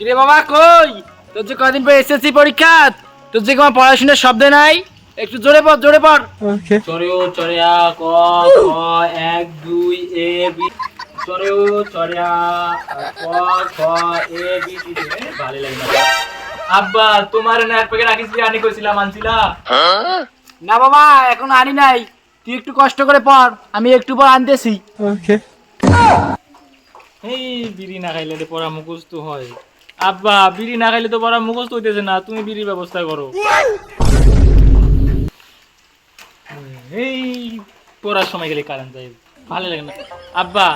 কিরে বাবা কই? তোর যে কদিন পর এসএসসি পরীক্ষা তোর যে কোনো পড়াশোনার শব্দ নাই? একটু জোরে পড় জোরে পড়। চরেও চরেয়া ক খ এক দুই এ বি চরেও চরেয়া ক খ এ বি সি ভালো লাগে না। আব্বা তোমার না এক প্যাকেট বিরিয়ানি কইছিলাম আনছিলা? না বাবা এখন আনি নাই। তুই একটু কষ্ট করে পড় আমি একটু পর আনতেছি। ওকে এই বিড়ি না খাইলে পড়া মুখস্থ হয়। আব্বা বিড়ি না খাইলে তো পড়া মুখস্থ হইতেছে না তুমি বিড়ির ব্যবস্থা করো। এই পড়ার সময় গেলে কারেন্ট যাই ভালো লাগে না। আব্বা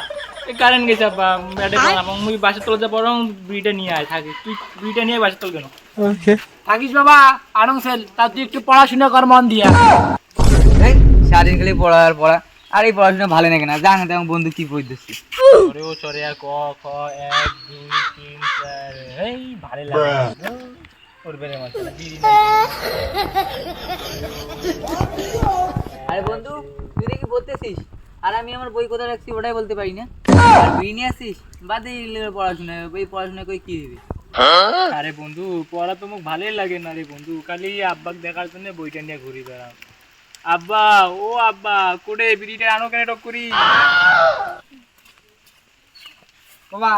এই কারেন্ট গেছে আব্বা ব্যাটে মুই বাসা তোলা যা পড়াও বিড়িটা নিয়ে আয় থাকি। তুই বিড়িটা নিয়ে বাসা তোল কেন? থাকিস বাবা আনং সেল। তা তুই একটু পড়াশোনা কর মন দিয়া। সারাদিন খালি পড়া আর পড়া। আর এই পড়াশোনা ভালো লাগে না? জানা তেমন বন্ধু কি পড়তেছি চরেও চরে ক খ এক দুই তিন চার এই ভালো লাগে। করবে রে মাসে আরে বন্ধু তুই দেখি বলতেছিস? আর আমি আমার বই কোথায় রাখছি ওটাই বলতে পারি না। আর বই নিয়ে আসিস? বাদে পড়াশোনা। এই পড়াশোনা করে কি দিবি? আরে বন্ধু পড়া তো মুখ ভালোই লাগে না রে বন্ধু। খালি আব্বাক দেখার জন্য বইটা নিয়ে ঘুরি বেড়াম আব্বা ও আব্বা কোটে বিড়িটা আনো কেন টক করি বাবা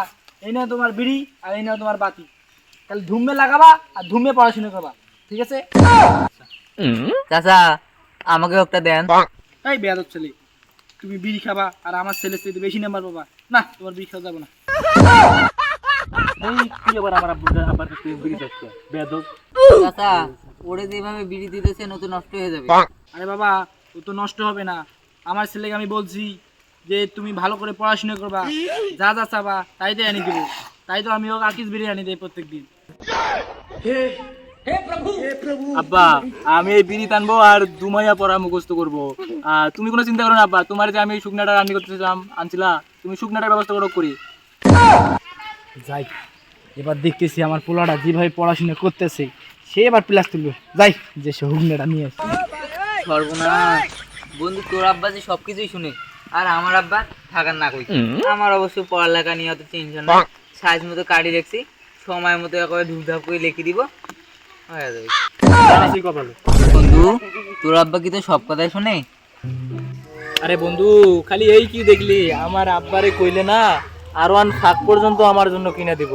এই নাও তোমার বিড়ি আর এই নাও তোমার বাতি। তাহলে ধুমে লাগাবা আর ধুমে পড়াশোনা করবা ঠিক আছে? চাচা আমাকে একটা দেন। এই বেয়াদব ছেলে তুমি বিড়ি খাবা আর আমার ছেলে চেয়ে বেশি নাম্বার পাবা। না তোমার বিড়ি খাওয়া যাবে না। এই কি আবার আমার আব্বু আব্বার কাছে বিড়ি চাচ্ছে বেয়াদব। চাচা ওরে যেভাবে বিড়ি দিতেছে নতুন নষ্ট হয়ে যাবে। আরে বাবা ও তো নষ্ট হবে না। আমার ছেলেকে আমি বলছি যে তুমি ভালো করে পড়াশোনা করবা যা যা চাবা তাই দেবো। তাই তো আমি ওকে আকিস বিরিয়ানি দেই প্রত্যেক দিন আব্বা আমি এই বিড়ি টানবো আর দুমাইয়া পড়া মুখস্থ করব। আর তুমি কোনো চিন্তা করো না আব্বা। তোমার যে আমি শুকনাটা রান্না করতেছিলাম আনছিলা তুমি শুকনাটার ব্যবস্থা করো করি। যাই এবার দেখতেছি আমার পোলাটা যেভাবে পড়াশোনা করতেছে সে এবার প্লাস তুলবে। যাই যে নিয়ে আসি। সর্বনাশ। বন্ধু তোর আব্বা যে সবকিছুই শুনে। আর আমার আব্বা থাকার না কই আমার অবশ্য পড়ালেখা নিয়ে অত টেনশন নাই। সাইজ মতো কাটি রাখছি। সময় মতো একেবারে ধূপধাপ করে লিখে দিব। হয়ে যাবে। বন্ধু তোর আব্বা কি তো সব কথাই শুনে? আরে বন্ধু খালি এই কি দেখলি? আমার আব্বারে কইলে না আর ওয়ান ফাঁক পর্যন্ত আমার জন্য কিনে দিব।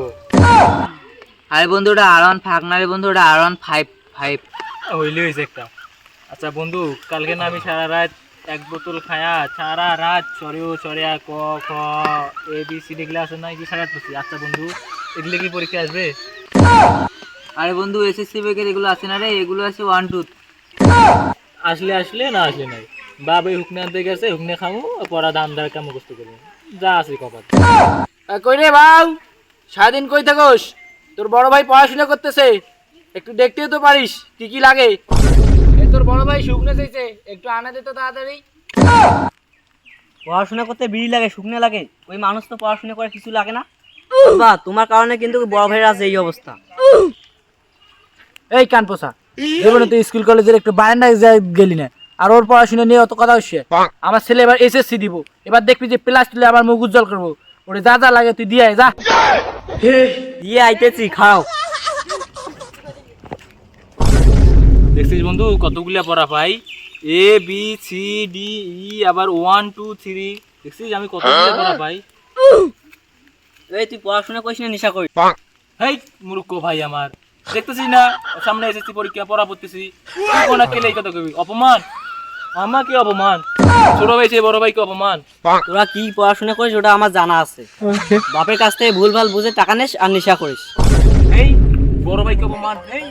আরে বন্ধু ওটা আর ওয়ান ফাঁক না রে বন্ধু ওটা আর ওয়ান ফাইভ ফাইভ হইলে হয়েছে একটা। আচ্ছা বন্ধু কালকে না আমি সারা রাত এক বোতল খায়া সারা রাত চরেও চরেয়া ক খ A B C D class না কি সারা করছি আচ্ছা বন্ধু এগুলো কি পরীক্ষা আসবে? আরে বন্ধু এসএসসি বেকের এগুলো আছে না রে এগুলো আছে ওয়ান টু আসলে আসলে না আসলে নাই। বাবা হুকনে আনতে গেছে হুকনে খামু পড়া দাম দার কাম মুখস্থ করব যা আছে কপাল। কই রে বাউ সারাদিন কই থাকোস? তোর বড় ভাই পড়াশোনা করতেছে একটু দেখতেও তো পারিস কি কি লাগে। তোর বড় ভাই শুকনে চাইছে একটু আনা দে তো তাড়াতাড়ি। পড়াশোনা করতে বিড়ি লাগে শুকনো লাগে ওই মানুষ তো পড়াশোনা করে কিছু লাগে না। বা তোমার কারণে কিন্তু বড় ভাইয়ের আছে এই অবস্থা। এই কান পোষা জীবনে তুই স্কুল কলেজের একটু বারান্দায় যা গেলি না আর ওর পড়াশোনা নিয়ে অত কথা হচ্ছে। আমার ছেলে এবার এসএসসি দিব এবার দেখবি যে প্লাস তুলে আমার মুখ উজ্জ্বল করব। ওরে যা যা লাগে তুই দিয়ে যা। আইতেছি খাও। দেখছিস বন্ধু কতগুলা পড়া পাই? A B C D E আবার ওয়ান টু থ্রি দেখছিস আমি কতগুলা পড়া পাই? এই তুই পড়াশোনা করিস না নেশা করিস? হেই মূর্খ ভাই আমার। দেখতেছিস না? সামনে এসএসসি পরীক্ষা পড়া পড়তেছি। তুই কোনা কেলে এই কথা কবি? অপমান? আমাকে অপমান। ছোট ভাই সে বড় ভাইকে অপমান। তোরা কি পড়াশোনা করিস ওটা আমার জানা আছে। বাপের কাছ থেকে ভুল ভালো বুঝে টাকা নিস আর নেশা করিস। এই বড় ভাইকে অপমান। এই